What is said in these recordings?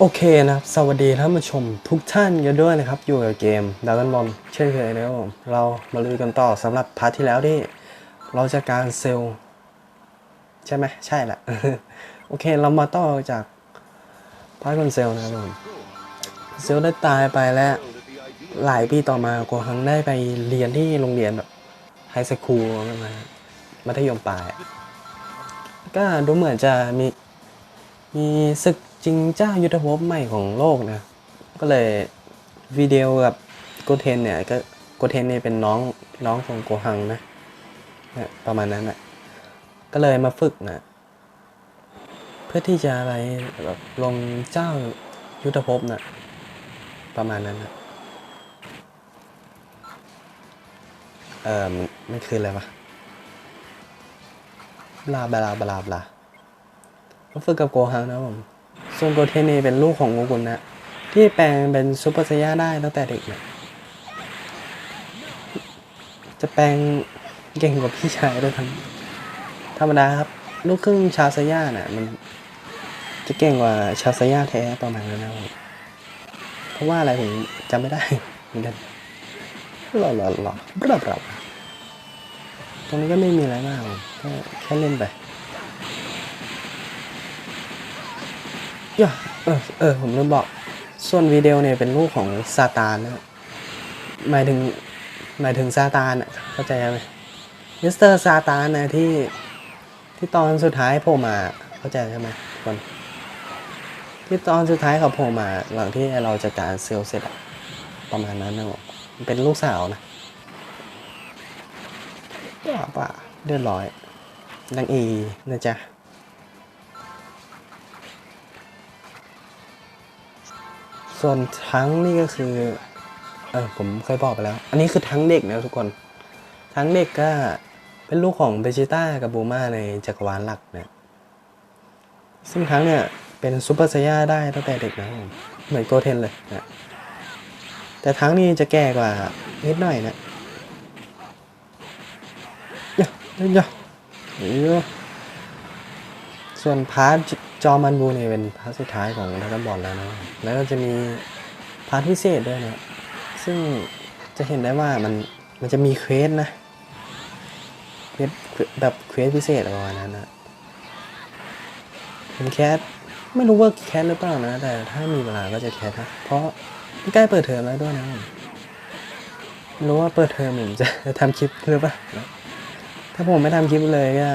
โอเคนะครับ สวัสดีท่านผู้ชมทุกท่านกันด้วยนะครับ อยู่กับเกมดาวน์บอลเช่นเคยนะครับผมเรามาลุยกันต่อสำหรับพาร์ทที่แล้วที่ เราจะการเซลล์ใช่ไหมใช่แหละ โอเคเรามาต่อจากพาร์ทคอนเซลนะครับผมเซลลได้ตายไปแล้ว หลายปีต่อมาโกฮังได้ไปเรียนที่โรงเรียนแบบไฮสคูลประมามัธยมปลาย ก็ดูเหมือนจะมีมีศึก จริงเจ้ายุทธภพใหม่ของโลกนะ ก็เลยวิดีโอกับโกเทนเนี่ยก็โกเทนเนี่ยเป็นน้องน้องของโกฮังนะนี่ยประมาณนั้นแหละก็เลยมาฝึกนะ เพื่อที่จะอะไรแบบลงเจ้ายุทธภพนะประมาณนั้นนะเออมันมันคืออะไรวะบลาบลาบลาบลามาฝึกกับโกฮังนะผม ส่วนโกเทนนี่เป็นลูกของโงกุลนะ ที่แปลงเป็นซูเปอร์ไซย่าได้ตั้งแต่เด็กนะจะแปลงเก่งกว่าพี่ชายด้วยทั้งธรรมดาครับ ลูกครึ่งชาวไซย่าน่ะมันจะเก่งกว่าชาวไซย่าแท้ประมาณนั้นนะครับผมเพราะว่าอะไรผมจำไม่ได้เหมือนกันหล่อหล่อหล่อบลับลับตรงนี้ก็ไม่มีอะไรมากผมแค่แค่เล่นไป ย่าเออเออผมลืมบอก ส่วนวิดีโอเนี่ยเป็นลูกของซาตานนะหมายถึงหมายถึงซาตานอะเข้าใจไหมมิสเตอร์ซาตานนะที่ที่ตอนสุดท้ายโผล่มาเข้าใจใช่ไหมคนที่ตอนสุดท้ายเขาโผล่มาหลังที่เราจะการเซลล์เสร็จอะประมาณนั้นนะผมมันเป็นลูกสาวนะป่าป่าเรียบร้อยนางเอนะจ๊ะ ส่วนทั้งนี่ก็คือ เออผมเคยบอกไปแล้ว อันนี้คือทั้งเด็กนะทุกคน ทั้งเด็กก็เป็นลูกของเบจิต้ากับบูมาในจักรวาลหลักเนี่ย ซึ่งทั้งเนี่ยเป็นซูเปอร์ไซย่าได้ตั้งแต่เด็กนะผมเหมือนโกเทนเลยนะแต่ทั้งนี้จะแก่กว่านิดหน่อยนะเยอะเยอะเยอะเยอะ ส่วนพาร์ทจอมันบูเนี่ยเป็นพาร์ทสุดท้ายของดักบอลแล้วนะแล้วก็จะมีพาร์ทพิเศษด้วยนะซึ่งจะเห็นได้ว่ามันมันจะมีเควสนะเควสแบบเควสพิเศษอะไรประมาณนั้นนะเป็นแคสไม่รู้ว่าแคสหรือเปล่านะ แต่ถ้ามีเวลาก็จะแคสนะเพราะใกล้เปิดเทอมแล้วด้วยนะรู้ว่าเปิดเทอมผมจะทำคลิปหรือเปล่าถ้าผมไม่ทำคลิปเลยก็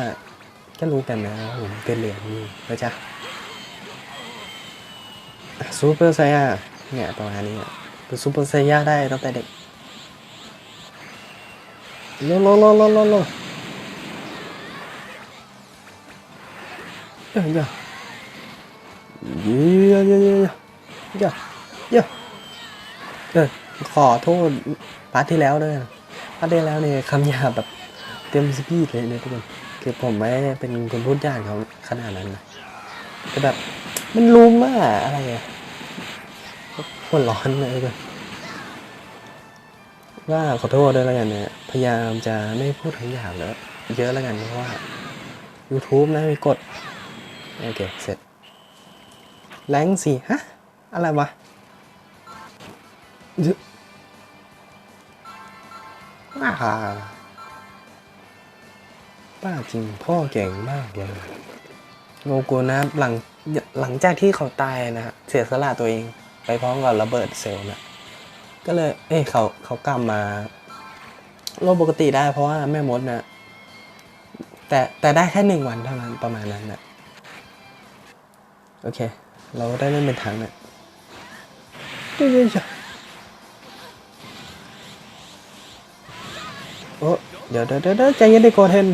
ก็รู้กันนะว่าผมเป็นเหรียญนี่แล้วจ้ะซูเปอร์ไซย่าเนี่ยประมาณนี้อะเป็นซูเปอร์ไซย่าได้ตั้งแต่เด็กโลโลโลโลโลโลเยอะเยอะเยอะเยอะเยอะเยอะเยอะเออขอโทษพาร์ทที่แล้วด้วยพาร์ทที่แล้วเนี่ยคำหยาบแบบเต็มสปีดเลยเนี่ยทุกคน คือผมไม่เป็นคนพูดยากเขาขนาดนั้นนะแต่แบบมันลุมอะอะไรอะหัวร้อนเลยกคนว่าขอโทษด้วยแล้วกันเนี่ยพยายามจะไม่พูดคำหยาบแล้วเยอะแล้วกันเพราะว่า YouTube นะมีกฎโอเค เสร็จ แรงสี่ฮะ อะไรวะเยอะว้า ป้าจริงพ่อเก่งมากเลยโงโกนะหลังหลังจากที่เขาตายนะฮะเสียสละตัวเอง ไปพร้อมกับระเบิดเซลล์นะก็เลย เอ้ยเขาเขากลับมาโลกปกติได้เพราะว่าแม่มดนะแต่แต่ได้แค่หนึ่งวันเท่านั้นประมาณนั้นนะโอเค เราได้เล่นเป็นทั้งนี่ยเดี๋ยโอ้เดี๋ยเดี๋ยวเดี๋ยวเดี๋ยวใจเย็นดิโกเทน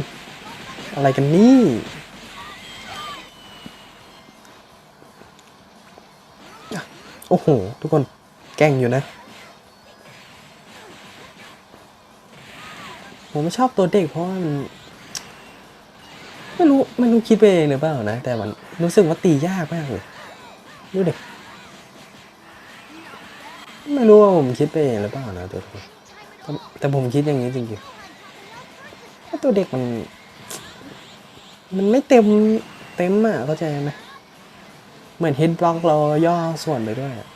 อะไรกันนี่ โอ้โห ทุกคนแกล้งอยู่นะ ผมไม่ชอบตัวเด็กเพราะมัน ไม่รู้ ไม่รู้คิดไปเองหรือเปล่านะ แต่มันรู้สึกว่าตียากมากเลยดูเด็กไม่รู้ว่าผมคิดไปเองหรือเปล่านะตัวเด็กแต่แต่ผมคิดอย่างนี้จริงๆว่าตัวเด็กมัน มันไม่เต็มเต็มอะเข้าใจไหมเหมือนฮิตบล็อกเราย่อส่วนไปด้วยอะ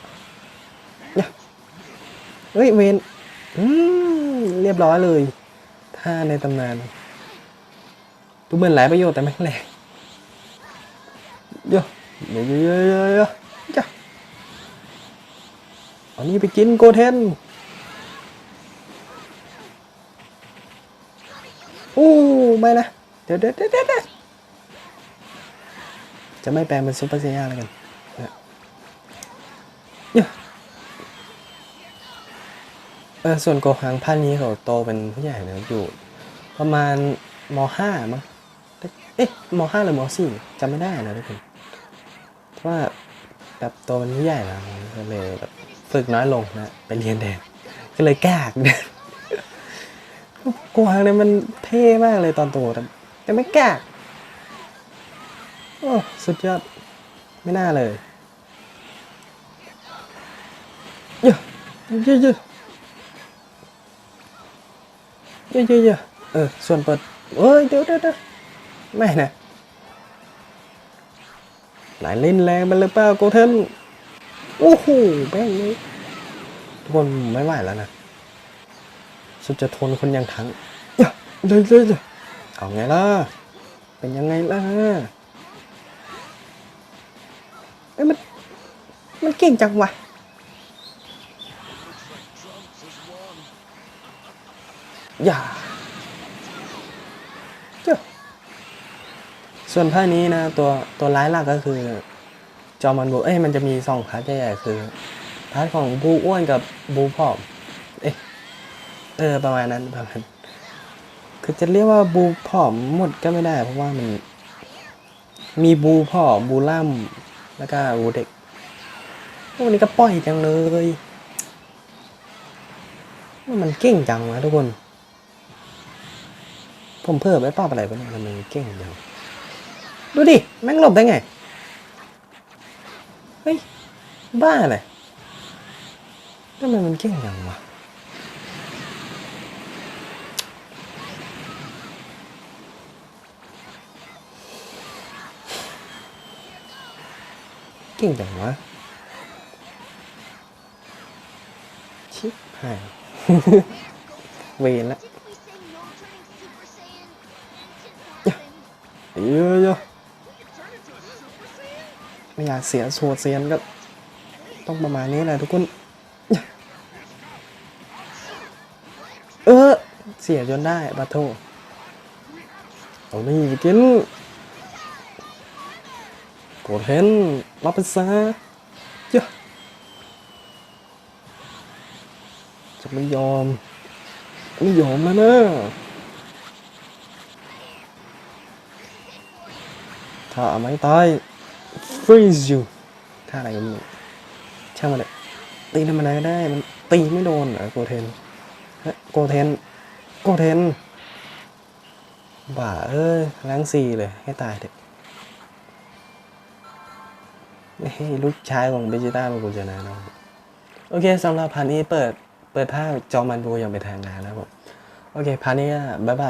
เนี่ยเฮ้ยเวนอืมเรียบร้อยเลย ท่าในตำนานดูเหมือนหลายประโยชน์แต่ไม่งแหลกเยอะเยอะเยอะเยอะเยอะจ้ะอานี่ไปกินโกเทนอู้ไม่นะ เดี๋ยวเดี๋ยวเดี๋ยวเดี๋ยว จะไม่แปลงเป็นซุปเปอร์เซียแล้วกันเนี่ยเออส่วนโกหังพันนี้เขาโตเป็นผู้ใหญ่แล้วอยู่ ประมาณมห้ามั้งเอ๊ะมห้าหรือมสี่จำไม่ได้นะทุกคนเพราะว่าแบบโตเป็นผู้ใหญ่แล้วก็เลยแบบฝึกน้อยลงนะไปเรียนแทนก็เลยกากเนี่ยกวางเนี่ยมันเท่มากเลยตอนโตแต่แต่ไม่กล้า โอ้สุดยอด ไม่น่าเลยเยอะเยอะเยอะเยอะเยอะเยอะเออ ส่วนเปิดเอ้ย เดี๋ยวเดี๋ยวไม่นะไหนเล่นแรงมันเลยเปล่าโกเทนโอ้โหแม่งเลยทุกคนไม่ไหวแล้วนะสุดจะทนคนย่างทั้งเยอะเยอะเยอะเยอะเอาไงล่ะ เป็นยังไงล่ะ อ้ยมัน มันเก่งจังวะอย่าเจ้าส่วนภาคนี้นะ ตัวตัวร้ายหลักก็คือ จอมันบูเอ้ยมันจะมีสองพาร์ทใหญ่ๆคือพาร์ทของบูอ้วนกับบูผอม เอ้ยเออประมาณนั้นประมาณคือจะเรียกว่าบูผอมหมดก็ไม่ได้ เพราะว่ามัน มีบูผอมบูล่ำ แล้วก็บูเด็กวันนี้ก็ปล่อยจังเลยมันเก่งจังนะทุกคน ผมเพิ่มไปปรับอะไรไปเนี่ยมมันเก่งจังดูดิ แม่งหลบได้ไง เฮ้ย บ้าเลยทำไมมันเก่งจังวะ เก่งจังวะ ชิบหาย เวนละเยอะเยอะไม่อยากเสียสวดเซียนก็ ต้องประมาณนี้แหละทุกคน เออ เสียจนได้ปะโทเอานี่ไปกินโกรธเห็นรับไปซะเยอะจะไม่ยอม ไม่ยอมแล้วนะถ้าไม่ตาย freeze you ถ้าอะไรกันเนี่ยช่างมันเลยตีธรรมดาก็ได้ มันตีไม่โดนเหรอโกเทนเฮโกเทนโกเทน บ่าเอ้ยล้างซีเลย ให้ตายเถอะ ลูกชายของเบจิต้าเป็นกุญชนะนะโอเคสำหรับพันนี้เปิดเปิดภาคจอมันบูอย่างเป็นทางการนะครับผมโอเคพันนี้บ๊ายบาย